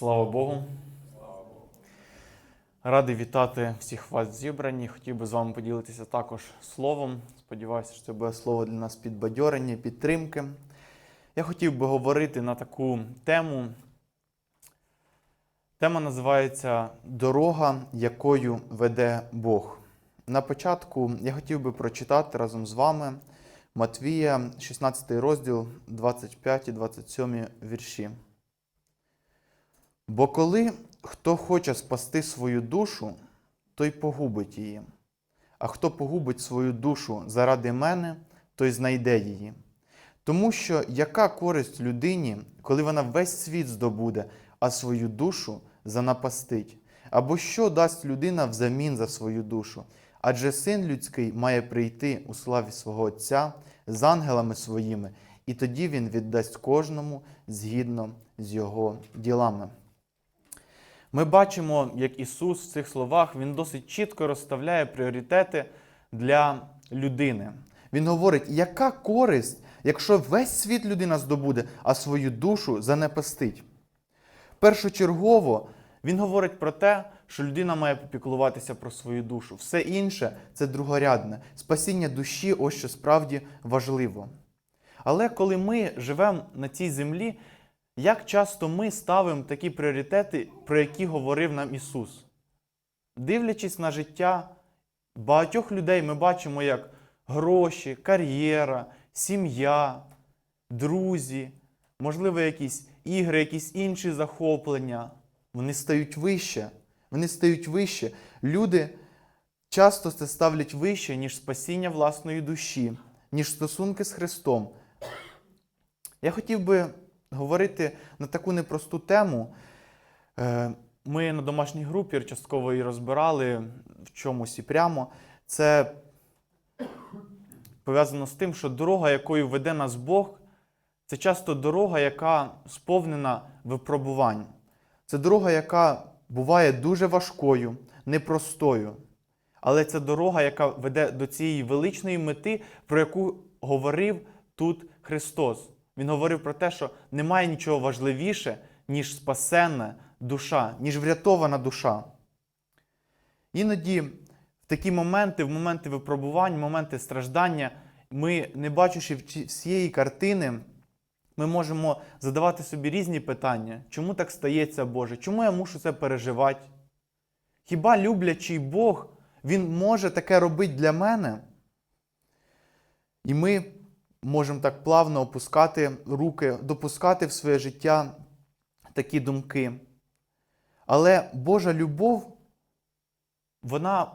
Слава Богу. Радий вітати всіх вас зібрані. Хотів би з вами поділитися також словом. Сподіваюся, що це буде слово для нас підбадьорення, підтримки. Я хотів би говорити на таку тему. Тема називається Дорога, якою веде Бог. На початку я хотів би прочитати разом з вами Матвія, 16 розділ, 25 і 27 вірші. Бо коли хто хоче спасти свою душу, той погубить її. А хто погубить свою душу заради мене, той знайде її. Тому що яка користь людині, коли вона весь світ здобуде, а свою душу занапастить? Або що дасть людина взамін за свою душу? Адже син людський має прийти у славі свого Отця з ангелами своїми, і тоді він віддасть кожному згідно з його ділами. Ми бачимо, як Ісус в цих словах Він досить чітко розставляє пріоритети для людини. Він говорить, яка користь, якщо весь світ людина здобуде, а свою душу занепастить. Першочергово він говорить про те, що людина має попіклуватися про свою душу. Все інше це другорядне. Спасіння душі ось що справді важливо. Але коли ми живемо на цій землі, як часто ми ставимо такі пріоритети, про які говорив нам Ісус? Дивлячись на життя багатьох людей, ми бачимо, як гроші, кар'єра, сім'я, друзі, можливо, якісь ігри, якісь інші захоплення. Вони стають вище. Вони стають вище. Люди часто це ставлять вище, ніж спасіння власної душі, ніж стосунки з Христом. Я хотів би говорити на таку непросту тему. Е, Ми на домашній групі частково її розбирали в чомусь і прямо. Це пов'язано з тим, що дорога, якою веде нас Бог, це часто дорога, яка сповнена випробувань. Це дорога, яка буває дуже важкою, непростою. Але це дорога, яка веде до цієї величної мети, про яку говорив тут Христос. Він говорив про те, що немає нічого важливіше, ніж спасенна душа, ніж врятована душа. Іноді в такі моменти, в моменти випробувань, в моменти страждання, ми, не бачивши всієї картини, ми можемо задавати собі різні питання. Чому так стається, Боже? Чому я мушу це переживати? Хіба люблячий Бог, Він може таке робити для мене? І ми можемо так плавно опускати руки, допускати в своє життя такі думки. Але Божа любов, вона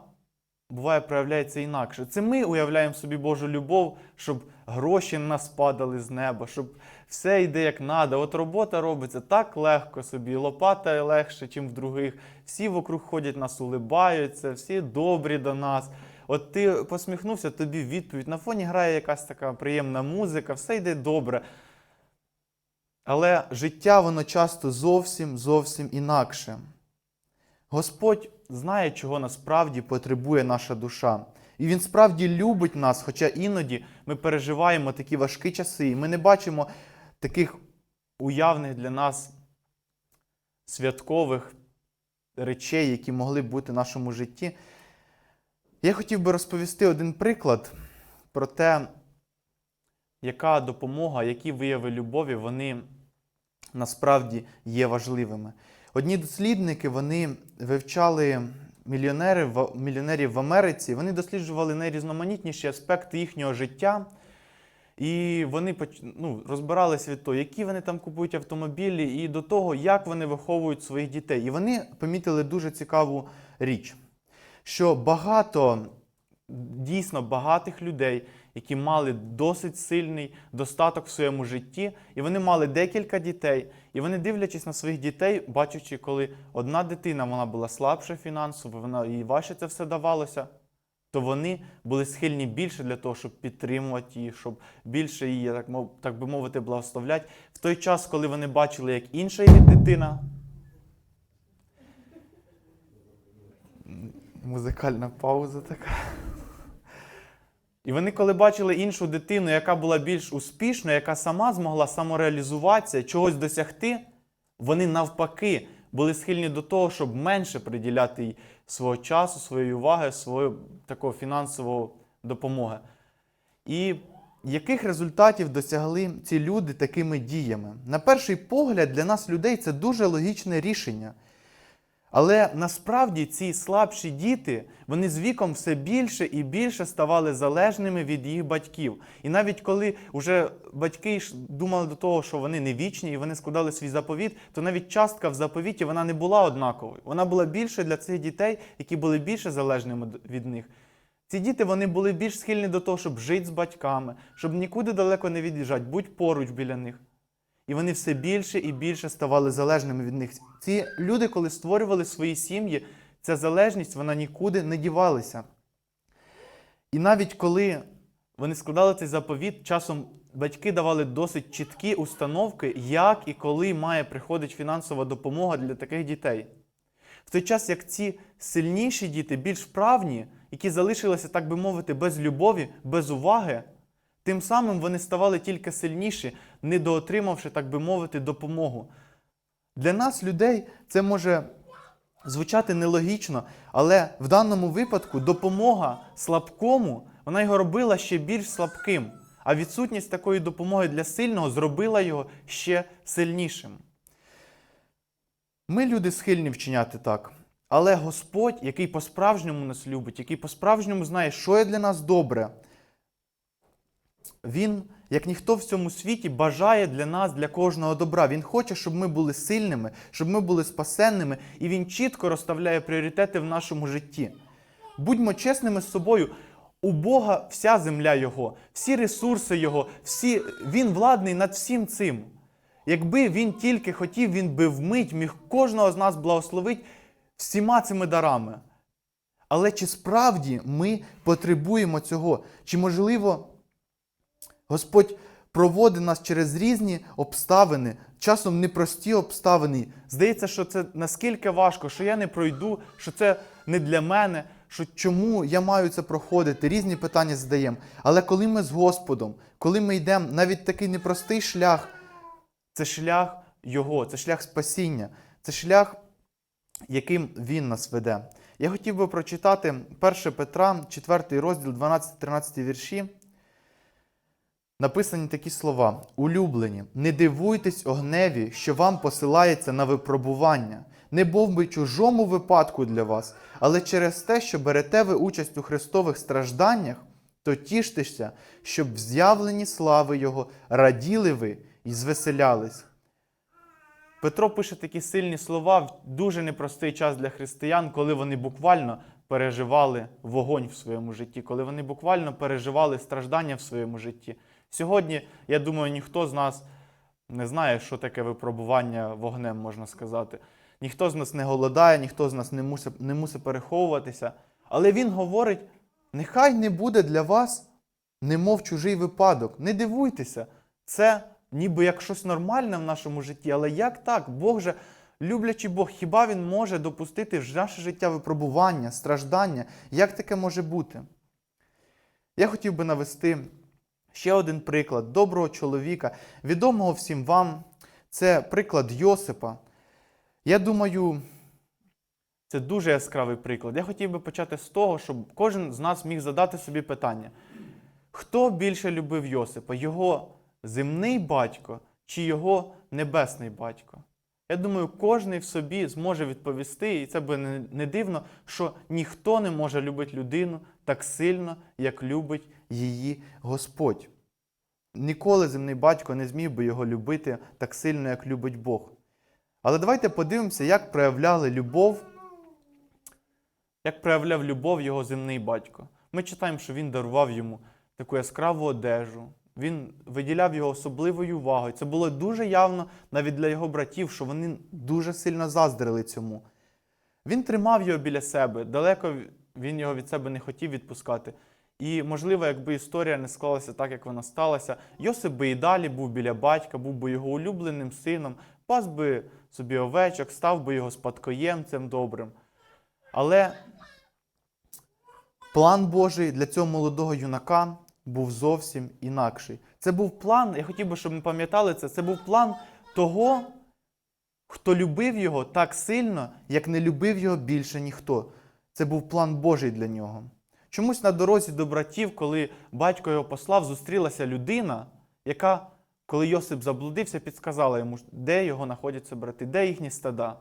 буває проявляється інакше. Це ми уявляємо собі Божу любов, щоб гроші на нас падали з неба, щоб все йде як надо. От робота робиться так легко собі, лопата легше, ніж в других. Всі вокруг ходять, нас улибаються, всі добрі до нас. От ти посміхнувся, тобі відповідь. На фоні грає якась така приємна музика, все йде добре. Але життя воно часто зовсім зовсім інакше. Господь знає, чого насправді потребує наша душа. І Він справді любить нас, хоча іноді ми переживаємо такі важкі часи, і ми не бачимо таких уявних для нас святкових речей, які могли б бути в нашому житті. Я хотів би розповісти один приклад про те, яка допомога, які вияви любові, вони насправді є важливими. Одні дослідники вони вивчали мільйонерів, в- Америці, вони досліджували найрізноманітніші аспекти їхнього життя. І вони ну, розбиралися від того, які вони там купують автомобілі, і до того, як вони виховують своїх дітей. І вони помітили дуже цікаву річ, що багато, дійсно багатих людей, які мали досить сильний достаток в своєму житті, і вони мали декілька дітей. І вони, дивлячись на своїх дітей, бачачи, коли одна дитина вона була слабша фінансово, вона їй важче це все давалося, то вони були схильні більше для того, щоб підтримувати її, щоб більше її, так, так би мовити, благословляти. В той час, коли вони бачили, як інша їх дитина. Музикальна пауза така. І вони, коли бачили іншу дитину, яка була більш успішною, яка сама змогла самореалізуватися, чогось досягти, вони навпаки були схильні до того, щоб менше приділяти їй свого часу, своєї уваги, свого такого фінансового допомоги. І яких результатів досягли ці люди такими діями? На перший погляд, для нас, людей, це дуже логічне рішення. Але насправді ці слабші діти, вони з віком все більше і більше ставали залежними від їх батьків. І навіть коли вже батьки думали до того, що вони не вічні і вони складали свій заповіт, то навіть частка в заповіті вона не була однаковою. Вона була більше для цих дітей, які були більше залежними від них. Ці діти вони були більш схильні до того, щоб жити з батьками, щоб нікуди далеко не від'їжджати, будь поруч біля них. І вони все більше і більше ставали залежними від них. Ці люди, коли створювали свої сім'ї, ця залежність вона нікуди не дівалася. І навіть коли вони складали цей заповіт, часом батьки давали досить чіткі установки, як і коли має приходити фінансова допомога для таких дітей. В той час, як ці сильніші діти, більш вправні, які залишилися, так би мовити, без любові, без уваги, тим самим вони ставали тільки сильніші, недоотримавши, так би мовити, допомогу. Для нас, людей, це може звучати нелогічно, але в даному випадку допомога слабкому, вона його робила ще більш слабким, а відсутність такої допомоги для сильного зробила його ще сильнішим. Ми, люди, схильні вчиняти так. Але Господь, який по-справжньому нас любить, який по-справжньому знає, що є для нас добре, він, як ніхто в цьому світі, бажає для нас, для кожного добра. Він хоче, щоб ми були сильними, щоб ми були спасенними, і він чітко розставляє пріоритети в нашому житті. Будьмо чесними з собою. У Бога вся земля Його, всі ресурси Його, всі... Він владний над всім цим. Якби він тільки хотів, він би вмить міг кожного з нас благословити всіма цими дарами. Але чи справді ми потребуємо цього? Чи можливо Господь проводить нас через різні обставини, часом непрості обставини. Здається, що це наскільки важко, що я не пройду, що це не для мене, що чому я маю це проходити, різні питання задаємо. Але коли ми з Господом, коли ми йдемо навіть такий непростий шлях, це шлях Його, це шлях спасіння, це шлях, яким Він нас веде. Я хотів би прочитати 1 Петра, 4 розділ, 12-13 вірші. Написані такі слова: Улюблені, не дивуйтесь огневі, що вам посилається на випробування, не бов би чужому випадку для вас, але через те, що берете ви участь у Христових стражданнях, то тіштеся, щоб в з'явленні слави Його раділи ви і звеселялись. Петро пише такі сильні слова в дуже непростий час для християн, коли вони буквально переживали вогонь в своєму житті, коли вони буквально переживали страждання в своєму житті. Сьогодні, я думаю, ніхто з нас не знає, що таке випробування вогнем, можна сказати. Ніхто з нас не голодає, ніхто з нас не мусить, не мусить переховуватися. Але він говорить: нехай не буде для вас, немов чужий випадок. Не дивуйтеся, це ніби як щось нормальне в нашому житті. Але як так? Бог же, люблячий Бог, хіба він може допустити в наше життя випробування, страждання? Як таке може бути? Я хотів би навести ще один приклад доброго чоловіка, відомого всім вам. Це приклад Йосипа. Я думаю, це дуже яскравий приклад. Я хотів би почати з того, щоб кожен з нас міг задати собі питання: хто більше любив Йосипа? Його земний батько чи його небесний батько? Я думаю, кожен в собі зможе відповісти, і це би не, не дивно, що ніхто не може любити людину так сильно, як любить її Господь. Ніколи земний батько не зміг би його любити так сильно, як любить Бог. Але давайте подивимося, як проявляли любов, як проявляв любов його земний батько. Ми читаємо, що він дарував йому таку яскраву одежу. Він виділяв його особливою увагою. Це було дуже явно навіть для його братів, що вони дуже сильно заздрили цьому. Він тримав його біля себе, далеко він його від себе не хотів відпускати. І, можливо, якби історія не склалася так, як вона сталася, Йосип би і далі був біля батька, був би його улюбленим сином, пас би собі овечок, став би його спадкоємцем добрим. Але план Божий для цього молодого юнака був зовсім інакший. Це був план, я хотів би, щоб ми пам'ятали це, це був план того, хто любив його так сильно, як не любив його більше ніхто. Це був план Божий для нього. Чомусь на дорозі до братів, коли батько його послав, зустрілася людина, яка, коли Йосип заблудився, підсказала йому, де його знаходяться брати, де їхні стада.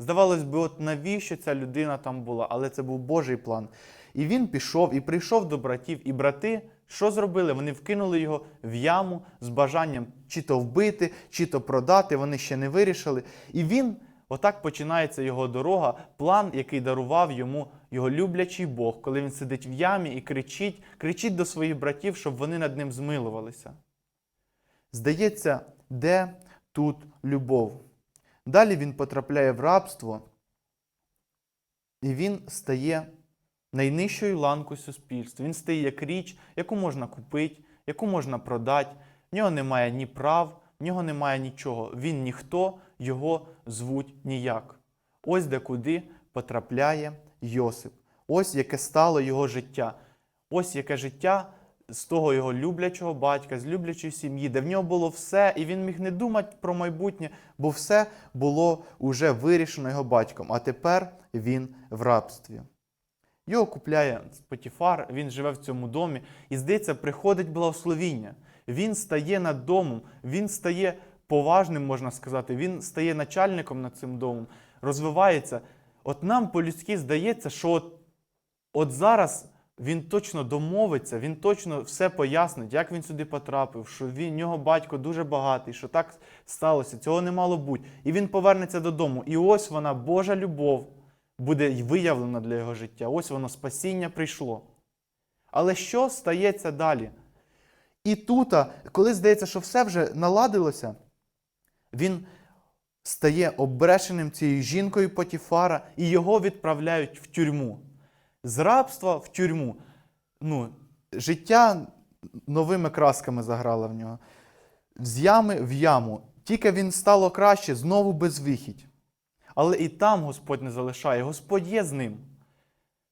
Здавалось би, от навіщо ця людина там була, але це був Божий план. І він пішов і прийшов до братів, і брати що зробили? Вони вкинули його в яму з бажанням чи то вбити, чи то продати. Вони ще не вирішили. І він, отак починається його дорога, план, який дарував йому його люблячий Бог, коли він сидить в ямі і кричить, кричить до своїх братів, щоб вони над ним змилувалися. Здається, де тут любов? Далі він потрапляє в рабство, і він стає найнижчою ланкою суспільства. Він стає як річ, яку можна купити, яку можна продати. В нього немає ні прав, в нього немає нічого. Він ніхто, його звуть ніяк. Ось де куди потрапляє Йосип. Ось яке стало його життя. Ось яке життя з того його люблячого батька, з люблячої сім'ї, де в нього було все, і він міг не думати про майбутнє, бо все було уже вирішено його батьком. А тепер він в рабстві. Його купляє Потіфар, він живе в цьому домі, і здається, приходить благословіння. Він стає над домом, він стає поважним, можна сказати, він стає начальником над цим домом, розвивається. От нам по-людськи здається, що от, от зараз він точно домовиться, він точно все пояснить, як він сюди потрапив, що в нього батько дуже багатий, що так сталося, цього не мало бути. І він повернеться додому. І ось вона, Божа любов буде виявлена для його життя. Ось воно спасіння прийшло. Але що стається далі? І тут, коли здається, що все вже наладилося, він стає обрешеним цією жінкою Потіфара, і його відправляють в тюрму. З рабства в тюрму. Ну, Життя новими красками заграло в нього. З ями в яму. Тільки він стало краще, знову безвихідь. Але і там Господь не залишає, Господь є з ним.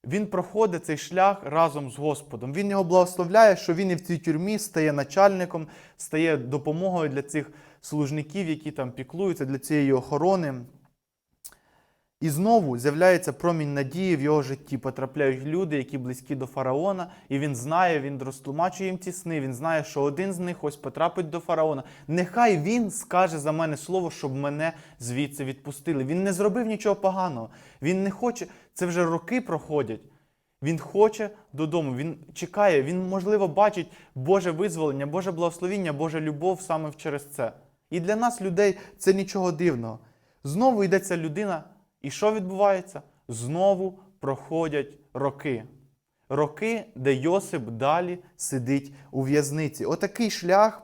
Він проходить цей шлях разом з Господом. Він його благословляє, що він і в цій тюрмі стає начальником, стає допомогою для цих служників, які там піклуються, для цієї охорони. І знову з'являється промінь надії в його житті. Потрапляють люди, які близькі до фараона, і він знає, він розтлумачує їм ці сни. Він знає, що один з них ось потрапить до фараона. Нехай він скаже за мене слово, щоб мене звідси відпустили. Він не зробив нічого поганого. Він не хоче. Це вже роки проходять. Він хоче додому, він чекає, він, можливо, бачить Боже визволення, Боже благословіння, Божа любов саме через це. І для нас, людей, це нічого дивного. Знову йде ця людина. І що відбувається? Знову проходять роки. Роки, де Йосип далі сидить у в'язниці. Отакий шлях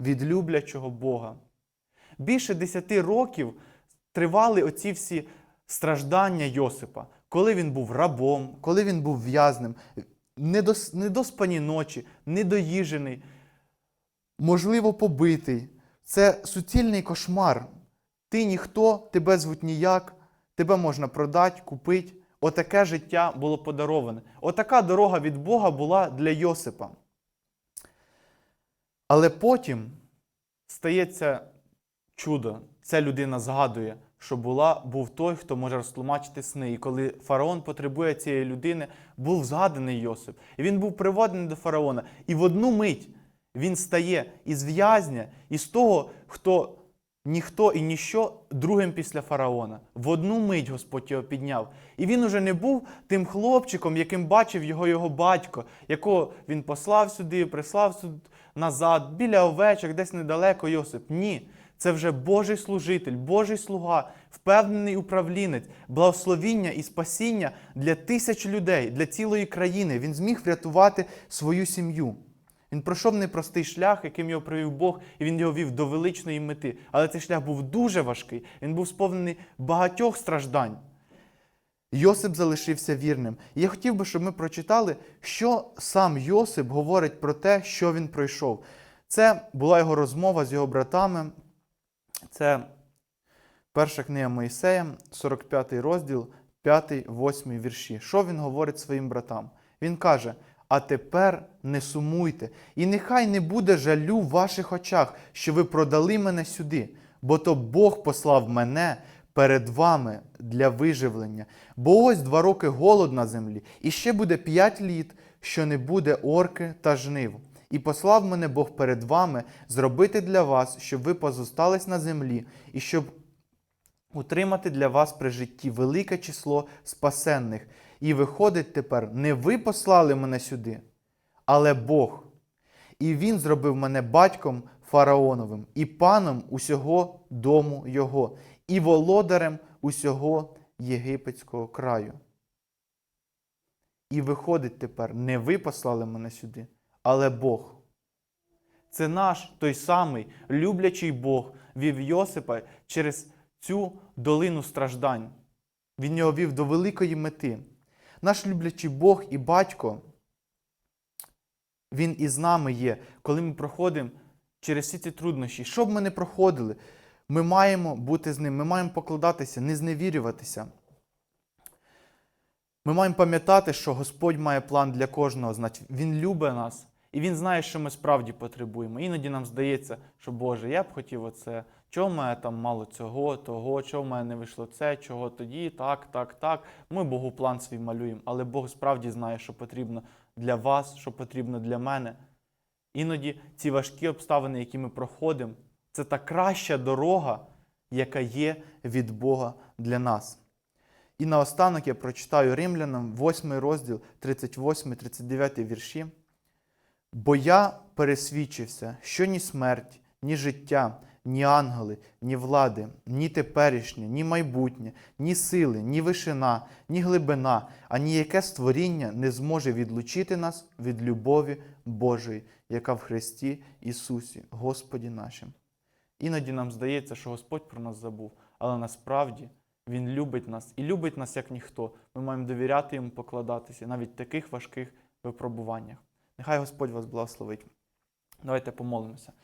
від люблячого Бога. Більше десяти років тривали оці всі страждання Йосипа, коли він був рабом, коли він був в'язним, недос- недоспані ночі, недоїжений, можливо, побитий. Це суцільний кошмар. Ти ніхто, тебе звуть ніяк, тебе можна продати, купити. Отаке життя було подароване. Отака дорога від Бога була для Йосипа. Але потім стається чудо. Ця людина згадує, що була, був той, хто може розтлумачити сни. І коли фараон потребує цієї людини, був згаданий Йосип. І він був приведений до фараона. І в одну мить він стає із в'язня, із того, хто ніхто і ніщо другим після фараона. В одну мить Господь його підняв. І він уже не був тим хлопчиком, яким бачив його його батько, якого він послав сюди, прислав сюди назад, біля овечок, десь недалеко Йосип. Ні. Це вже Божий служитель, Божий слуга, впевнений управлінець, благословіння і спасіння для тисяч людей, для цілої країни. Він зміг врятувати свою сім'ю. Він пройшов непростий шлях, яким його привів Бог, і він його вів до величної мети. Але цей шлях був дуже важкий, він був сповнений багатьох страждань. Йосип залишився вірним. І я хотів би, щоб ми прочитали, що сам Йосип говорить про те, що він пройшов. Це була його розмова з його братами. Це перша книга Моїсея, 45 розділ, 5-8 вірші. Що він говорить своїм братам? Він каже: А тепер не сумуйте, і нехай не буде жалю в ваших очах, що ви продали мене сюди, бо то Бог послав мене перед вами для виживлення. Бо ось два роки голод на землі, і ще буде п'ять літ, що не буде орки та жнив. І послав мене Бог перед вами зробити для вас, щоб ви позостались на землі, і щоб утримати для вас при житті велике число спасенних. І виходить тепер, не ви послали мене сюди, але Бог. І він зробив мене батьком фараоновим, і паном усього дому його, і володарем усього єгипетського краю. І виходить тепер, не ви послали мене сюди, але Бог. Це наш той самий люблячий Бог вів Йосипа через цю долину страждань. Він його вів до великої мети. Наш люблячий Бог і батько, Він із нами є, коли ми проходимо через всі ці труднощі. Що б ми не проходили, ми маємо бути з ним, ми маємо покладатися, не зневірюватися. Ми маємо пам'ятати, що Господь має план для кожного з нас. Він любить нас, і Він знає, що ми справді потребуємо. Іноді нам здається, що Боже, я б хотів оце. Чого в мене там мало цього, того, чого в мене не вийшло це, чого тоді, так, так, так. Ми Богу план свій малюємо, але Бог справді знає, що потрібно для вас, що потрібно для мене. Іноді ці важкі обставини, які ми проходимо, це та краща дорога, яка є від Бога для нас. І наостанок я прочитаю римлянам 8 розділ, 38-39 вірші. Бо я пересвідчився, що ні смерть, ні життя, ні ангели, ні влади, ні теперішнє, ні майбутнє, ні сили, ні вишина, ні глибина, а ніяке створіння не зможе відлучити нас від любові Божої, яка в Христі Ісусі, Господі нашим. Іноді нам здається, що Господь про нас забув, але насправді Він любить нас і любить нас як ніхто. Ми маємо довіряти йому покладатися навіть в таких важких випробуваннях. Нехай Господь вас благословить. Давайте помолимося.